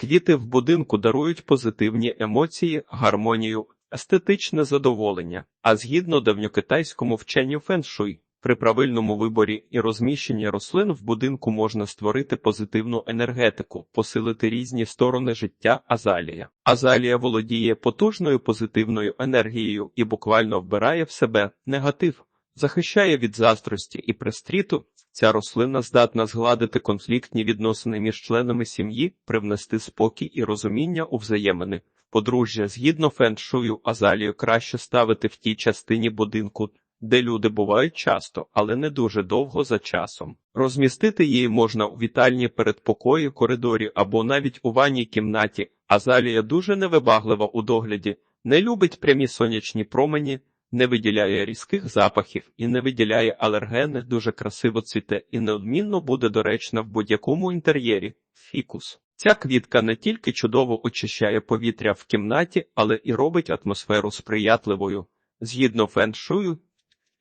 Квіти в будинку дарують позитивні емоції, гармонію, естетичне задоволення. А згідно давньокитайському вченню феншуй, при правильному виборі і розміщенні рослин в будинку можна створити позитивну енергетику, посилити різні сторони життя азалія. Азалія володіє потужною позитивною енергією і буквально вбирає в себе негатив, захищає від заздрості і пристріту. Ця рослина здатна згладити конфліктні відносини між членами сім'ї, привнести спокій і розуміння у взаємини. Подружжя згідно феншую азалію краще ставити в тій частині будинку, де люди бувають часто, але не дуже довго за часом. Розмістити її можна у вітальні передпокої, коридорі або навіть у ванній кімнаті. Азалія дуже невибаглива у догляді, не любить прямі сонячні промені, не виділяє різких запахів і не виділяє алергени, дуже красиво цвіте і неодмінно буде доречна в будь-якому інтер'єрі. Фікус. Ця квітка не тільки чудово очищає повітря в кімнаті, але і робить атмосферу сприятливою. Згідно феншую,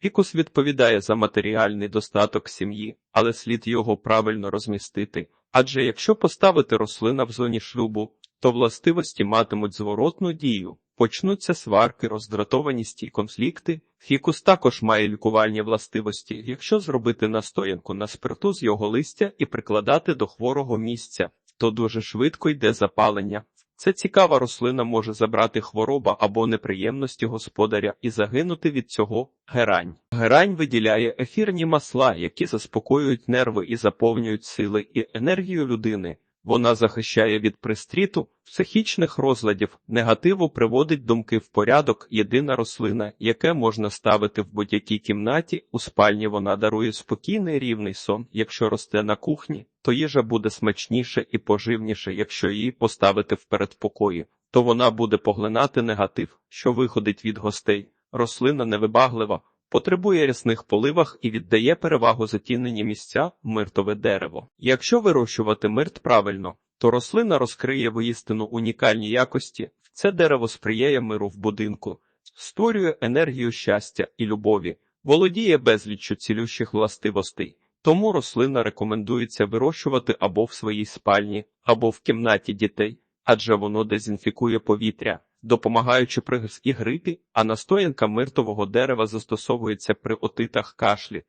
фікус відповідає за матеріальний достаток сім'ї, але слід його правильно розмістити. Адже якщо поставити рослина в зоні шлюбу, то властивості матимуть зворотну дію. Почнуться сварки, роздратованість і конфлікти. Фікус також має лікувальні властивості, якщо зробити настоянку на спирту з його листя і прикладати до хворого місця, то дуже швидко йде запалення. Це цікава рослина може забрати хвороба або неприємності господаря і загинути від цього герань. Герань виділяє ефірні масла, які заспокоюють нерви і заповнюють сили і енергію людини. Вона захищає від пристріту, психічних розладів, негативу приводить думки в порядок. Єдина рослина, яке можна ставити в будь-якій кімнаті, у спальні вона дарує спокійний рівний сон. Якщо росте на кухні, то їжа буде смачніше і поживніше. Якщо її поставити в передпокої, то вона буде поглинати негатив, що виходить від гостей. Рослина невибаглива. Потребує рясних поливах і віддає перевагу затінені місця миртове дерево. Якщо вирощувати мирт правильно, то рослина розкриє воістину унікальні якості. Це дерево сприяє миру в будинку, створює енергію щастя і любові, володіє безліччю цілющих властивостей. Тому рослина рекомендується вирощувати або в своїй спальні, або в кімнаті дітей, адже воно дезінфікує повітря допомагаючи при грипі, а настоянка миртового дерева застосовується при отитах кашлі,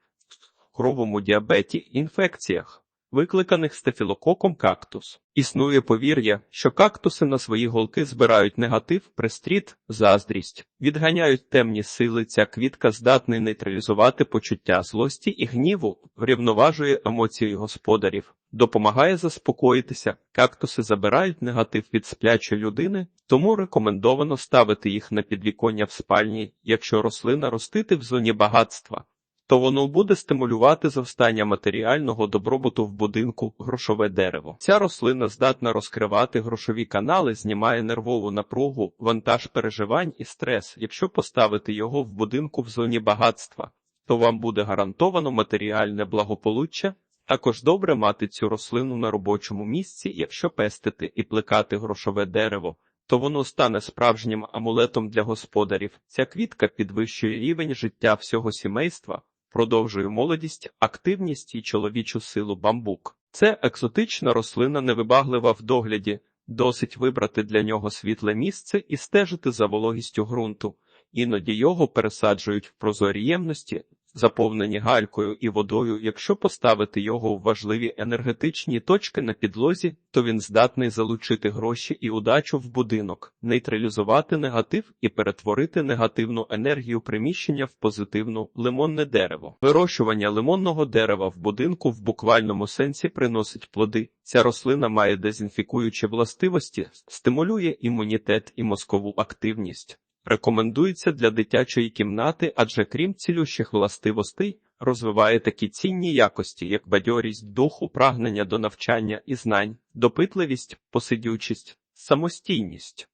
кровому діабеті, інфекціях, викликаних стафілококом кактус. Існує повір'я, що кактуси на свої голки збирають негатив, пристріт, заздрість, відганяють темні сили. Ця квітка здатний нейтралізувати почуття злості і гніву, врівноважує емоції господарів. Допомагає заспокоїтися, кактуси забирають негатив від сплячої людини, тому рекомендовано ставити їх на підвіконня в спальні, якщо рослина ростити в зоні багатства, то воно буде стимулювати зростання матеріального добробуту в будинку грошове дерево. Ця рослина здатна розкривати грошові канали, знімає нервову напругу, вантаж переживань і стрес. Якщо поставити його в будинку в зоні багатства, то вам буде гарантовано матеріальне благополуччя. Також добре мати цю рослину на робочому місці, якщо пестити і плекати грошове дерево, то воно стане справжнім амулетом для господарів. Ця квітка підвищує рівень життя всього сімейства, продовжує молодість, активність і чоловічу силу бамбук. Це екзотична рослина невибаглива в догляді, досить вибрати для нього світле місце і стежити за вологістю ґрунту. Іноді його пересаджують в прозорі ємності, заповнені галькою і водою. Якщо поставити його в важливі енергетичні точки на підлозі, то він здатний залучити гроші і удачу в будинок, нейтралізувати негатив і перетворити негативну енергію приміщення в позитивну лимонне дерево. Вирощування лимонного дерева в будинку в буквальному сенсі приносить плоди. Ця рослина має дезінфікуючі властивості, стимулює імунітет і мозкову активність. Рекомендується для дитячої кімнати, адже крім цілющих властивостей, розвиває такі цінні якості, як бадьорість духу, прагнення до навчання і знань, допитливість, посидючість, самостійність.